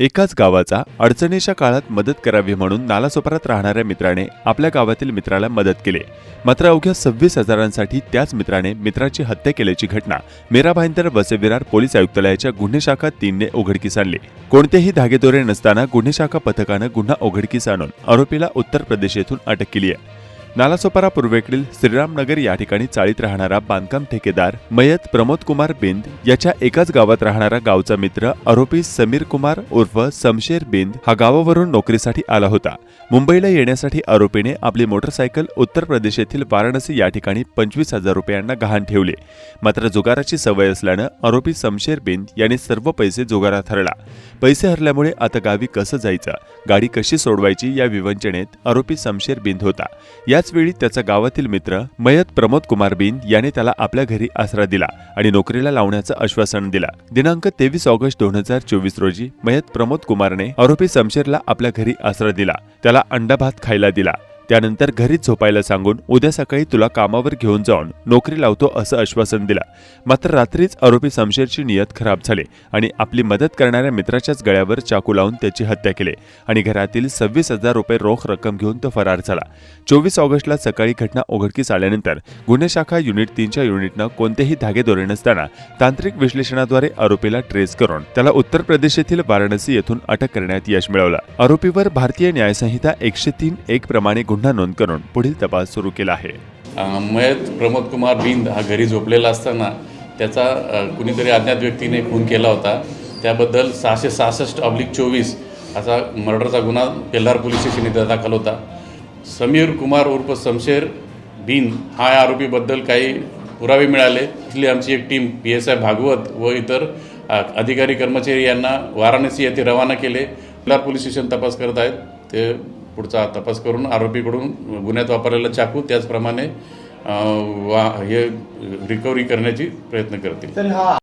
एकाच गावाचा अडचणीच्या काळात मदत करावी म्हणून नालासोपारात राहणाऱ्या मित्राने आपल्या गावातील मित्राला मदत केली. मात्र अवघ्या सव्वीस हजारांसाठी त्याच मित्राने मित्राची हत्या केल्याची घटना मेरा भाईंतर वसविरार पोलीस आयुक्तालयाच्या गुन्हे शाखा तीनने उघडकीस आणली. कोणतेही धागेदोरे नसताना गुन्हे शाखा पथकानं गुन्हा उघडकीस आणून आरोपीला उत्तर प्रदेश येथून अटक केली आहे नालासोपारा पूर्वेकडील श्रीरामनगर या ठिकाणी चाळीत राहणारा बांधकाम ठेकेदार मयत प्रमोद कुमार बिंद याच्या एकाच गावात राहणारा गावचा मित्र आरोपी समीर कुमार उर्फ समशेर बिंद हा गावावरून नोकरीसाठी आला होता. मुंबईला येण्यासाठी आरोपीने आपली मोटरसायकल उत्तर प्रदेश येथील वाराणसी या ठिकाणी पंचवीस हजार रुपयांना गहाण ठेवले. मात्र जुगाराची सवय असल्यानं आरोपी समशेर बिंद याने सर्व पैसे जुगारात हरला. पैसे हरल्यामुळे आता गावी कसं जायचं? गाडी कशी सोडवायची या विवंचनेत आरोपी समशेर बिंद होता. या वेळी त्याचा गावातील मित्र मयत प्रमोद कुमार बिन याने त्याला आपल्या घरी आसरा दिला आणि नोकरीला लावण्याचं आश्वासन दिला. दिनांक तेवीस ऑगस्ट दोन हजार चोवीस रोजी मयत प्रमोद कुमारने आरोपी समशेरला आपल्या घरी आसरा दिला. त्याला अंडा भात खायला दिला. त्यानंतर घरीच झोपायला सांगून उद्या सकाळी तुला कामावर घेऊन जाऊन नोकरी लावतो असं आश्वासन दिला. मात्र रात्रीच आरोपी समशेरची नियत खराब झाली आणि आपली मदत करणाऱ्या मित्राच्याच गळ्यावर चाकू लावून त्याची हत्या केली आणि घरातील सव्वीस हजार रुपये रोख रक्कम घेऊन तो फरार झाला. चोवीस ऑगस्टला सकाळी घटना उघडकीस आल्यानंतर गुन्हे शाखा युनिट तीनच्या युनिटनं कोणतेही धागे दोरे नसताना तांत्रिक विश्लेषणाद्वारे आरोपीला ट्रेस करून त्याला उत्तर प्रदेश येथील वाराणसी येथून अटक करण्यात यश मिळवलं. आरोपीवर भारतीय न्यायसंहिता एकशे तीन एक प्रमाणे गुन्हा नोंद करून पुढील तपास सुरू केला आहे. मयत प्रमोद कुमार बिंद हा घरी झोपलेला असताना त्याचा कुणीतरी अज्ञात व्यक्तीने खून केला होता. त्याबद्दल सहाशे सहासष्ट अब्लिक चोवीस असा मर्डरचा गुन्हा पेल्हार पोलीस स्टेशन इथं दाखल होता. समीर कुमार उर्फ समशेर बिन हा या आरोपीबद्दल काही पुरावे मिळाले. इथली आमची एक team P S I Bhagwat व इतर अधिकारी कर्मचारी यांना वाराणसी येथे रवाना केले. पेल्हार पोलीस स्टेशन तपास करत आहेत. ते पुढचा तपास करून आरोपीकडून गुन्ह्यात वापरलेला चाकू त्याचप्रमाणे वा हे रिकव्हरी करण्याची प्रयत्न करतील.